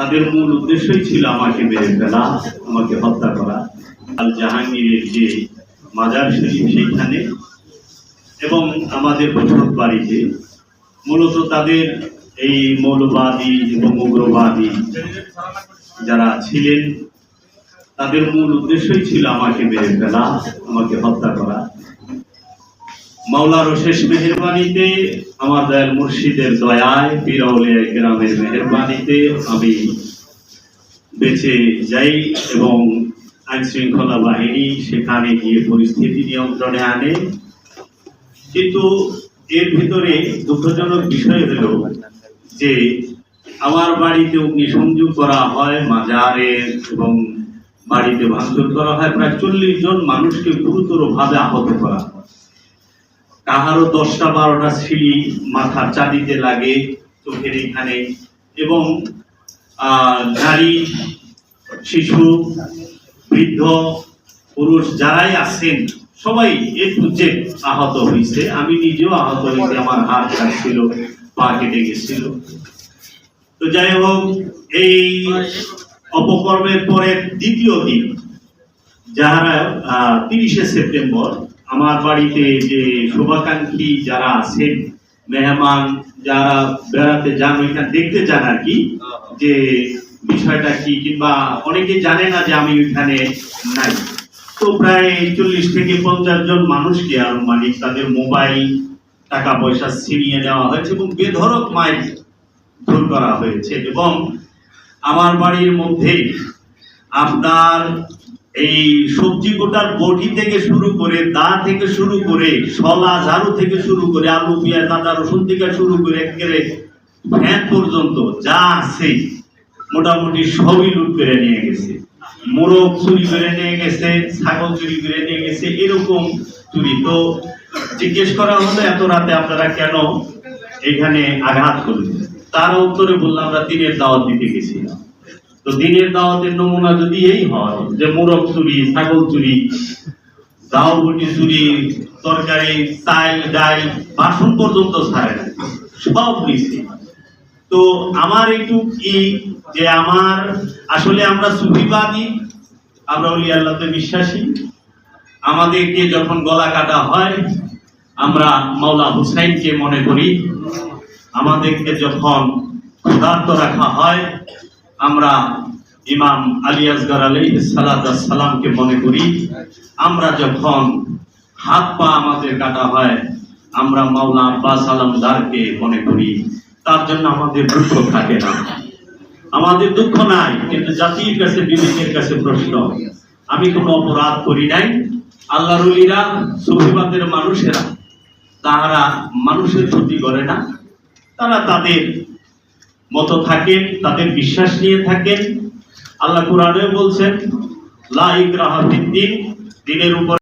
তাদের মূল উদ্দেশ্যই ছিল আমাকে মেরে ফেলা, আমাকে হত্যা করা। আল জাহাঙ্গীরের যে মাজার শরীফ সেইখানে এবং আমাদের বসত বাড়িতে, মূলত তাদের এই মৌলবাদী এবং উগ্রবাদী যারা ছিলেন, তাদের মূল উদ্দেশ্যই ছিল আমাকে মেরে ফেলা, আমাকে হত্যা করা। মাওলার শেষ মেহরবানিতে, আমার দয়াল মুর্শিদের দয়ায় পিরাউলে গ্রামের মেহরবানিতে আমি বেঁচে যাই এবং আইন শৃঙ্খলা বাহিনী সেখানে গিয়ে পরিস্থিতি নিয়ন্ত্রণে আনে। কিন্তু এর ভিতরে দুঃখজনক বিষয় হলো যে আমার বাড়িতে অগ্নিসংযোগ করা হয়, মাজারে এবং বাড়িতে ভাঙচুর করা হয়। প্রায় চল্লিশ জন মানুষকে গুরুতরভাবে আহত করা হয়। কাহারও দশটা বারোটা সিঁড়ি মাথার চাঁদিতে লাগে চোখের এখানে। এবং নারী, শিশু, বৃদ্ধ, পুরুষ যারাই আছেন, সবাই এ টু জেড আহত হয়েছে। আমি নিজেও আহত হয়েছি, আমার হাত কাটছিল পা কেটে গেছিল। তো যাই হোক, এই অপকর্মের পরে দ্বিতীয় দিন যারা তিরিশে সেপ্টেম্বর, আমার বাড়িতে যে শুভাকাঙ্ক্ষী যারা আছেন, মেহমান যারা বেড়াতে যান ওইখানে দেখতে যান আর কি, যে বিষয়টা কি, কিংবা অনেকে জানে না যে আমি ওইখানে নাই। তো প্রায় চল্লিশ থেকে পঞ্চাশ জন মানুষকে আনুমানিক তাদের মোবাইল টাকা পয়সা ছিনিয়ে নেওয়া হয়েছে এবং বেধরক মাইল ধর করা হয়েছে। এবং আমার বাড়ির মধ্যেই আপনার এই সবজি গোটার বটি থেকে শুরু করে দা থেকে শুরু করে শলা, ঝাড়ু থেকে শুরু করে আলু, পেঁয়াজ, আদা, রসুন থেকে শুরু করে একেবারে ফ্যান পর্যন্ত যা আছে মোটামুটি সবই লুট করে নিয়ে গেছে। মোরগ চুরি করে নিয়ে গেছে, ছাগল চুরি করে নিয়ে গেছে, এরকম চুরি। তো জিজ্ঞেস করা হলো, এত রাতে আপনারা কেন এখানে আঘাত করলেন? তার উত্তরে বললাম, আমরা দিনের দাওয়াত দিতে গেছিলাম তো দিনের দাওয়াতের নমুনা যদি এই হয় যে মোরগ চুরি, ছাগল চুরি দাও গুটি চুরি, তরকারি, চাল, ডাল, বাসন পর্যন্ত ছাড়ে না, সব নিচ্ছে তো আমার একটু কি যে আমার আসলে আমরা সুফিবাদী, আমরা ওলি আল্লাহতে বিশ্বাসী। আমাদেরকে যখন গলা কাটা হয়, আমরা মাওলা হুসাইনকে মনে করি, আমাদেরকে যখন ক্ষুধার্ত রাখা হয় আমরা ইমাম আলী আসগর আলী সালামকে মনে করি, আমরা যখন হাত পা আমাদের কাটা হয়, আমরা মাওলা আব্বাস আলমদারকে মনে করি, তার জন্য আমাদের দুঃখ থাকে না। আমাদের দুঃখ নাই, কিন্তু জাতির কাছে, বিবেকের কাছে প্রশ্ন, আমি কোনো অপরাধ করি নাই। আল্লাহ রুলিরা সুফিবাদের মানুষেরা, তাহারা মানুষের ক্ষতি করে না, তারা তাদের মতো থাকেন তাদের বিশ্বাস নিয়ে থাকেন। আল্লাহ কুরআনেও বলছেন লা ইকরাহা দিনের উপর